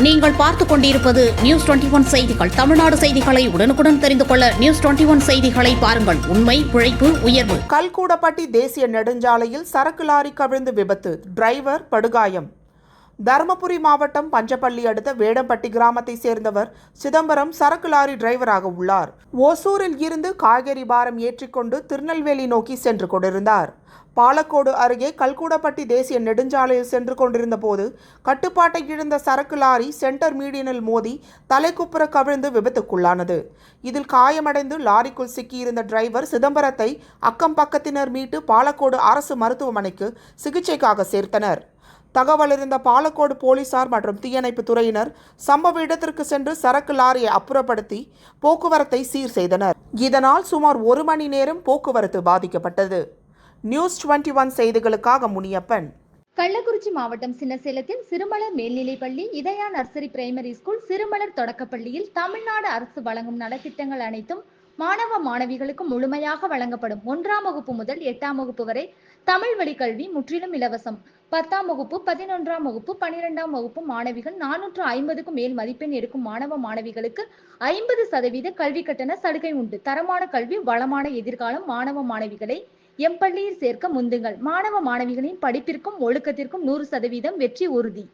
நீங்கள் பார்த்துக் கொண்டிருப்பது நியூஸ் டுவெண்டி ஒன் செய்திகள். தமிழ்நாடு செய்திகளை உடனுக்குடன் தெரிந்து கொள்ள நியூஸ் டுவெண்டி ஒன் செய்திகளை பாருங்கள். உண்மை உழைப்பு உயர்வு. கல்கூடப்பட்டி தேசிய நெடுஞ்சாலையில் சரக்கு லாரி கவிழ்ந்து விபத்து. டிரைவர் படுகாயம். தருமபுரி மாவட்டம் பஞ்சப்பள்ளி அடுத்த வேடம்பட்டி கிராமத்தை சேர்ந்தவர் சிதம்பரம் சரக்கு லாரி டிரைவராக உள்ளார். ஓசூரில் இருந்து காய்கறி பாரம் ஏற்றிக்கொண்டு திருநெல்வேலி நோக்கி சென்று கொண்டிருந்தார். பாலக்கோடு அருகே கல்கூடப்பட்டி தேசிய நெடுஞ்சாலையில் சென்று கொண்டிருந்த போது கட்டுப்பாட்டை இழந்த சரக்கு லாரி சென்டர் மீடியனில் மோதி தலைக்குப்புற கவிழ்ந்து விபத்துக்குள்ளானது. இதில் காயமடைந்து லாரிக்குள் சிக்கியிருந்த டிரைவர் சிதம்பரத்தை அக்கம் பக்கத்தினர் மீட்டு பாலக்கோடு அரசு மருத்துவமனைக்கு சிகிச்சைக்காக சேர்த்தனர். தகவலறிந்த பாலக்கோடு போலீசார் மற்றும் தீயணைப்பு துறையினர் சம்பவ இடத்திற்கு சென்று சரக்கு லாரியை அப்புறப்படுத்தி போக்குவரத்தை சீர் செய்தனர். இதனால் சுமார் ஒரு மணி நேரம் போக்குவரத்து பாதிக்கப்பட்டது. நியூஸ் 21 ஒன் செய்திகளுக்காக முனியப்பன். கள்ளக்குறிச்சி மாவட்டம் சின்னசேலத்தில் சிறுமலர் மேல்நிலைப்பள்ளி Idhaya nursery primary school Sirumalar தொடக்கப்பள்ளியில் தமிழ்நாடு அரசு வழங்கும் நலத்திட்டங்கள் அனைத்தும் மாணவ மாணவிகளுக்கு முழுமையாக வழங்கப்படும் ஒன்றாம் வகுப்பு முதல் எட்டாம் வகுப்பு வரை தமிழ் வழி கல்வி முற்றிலும் இலவசம். பத்தாம் வகுப்பு பதினொன்றாம் வகுப்பு பனிரெண்டாம் வகுப்பு மாணவிகள் நானூற்று ஐம்பதுக்கும் மேல் மதிப்பெண் எடுக்கும் மாணவ மாணவிகளுக்கு ஐம்பது சதவீத கல்வி கட்டண சலுகை உண்டு. தரமான கல்வி வளமான எதிர்காலம் மாணவ மாணவிகளை எம் பள்ளியில் சேர்க்க முந்துங்கள். மாணவ மாணவிகளின் படிப்பிற்கும் ஒழுக்கத்திற்கும் நூறு சதவீதம் வெற்றி உறுதி.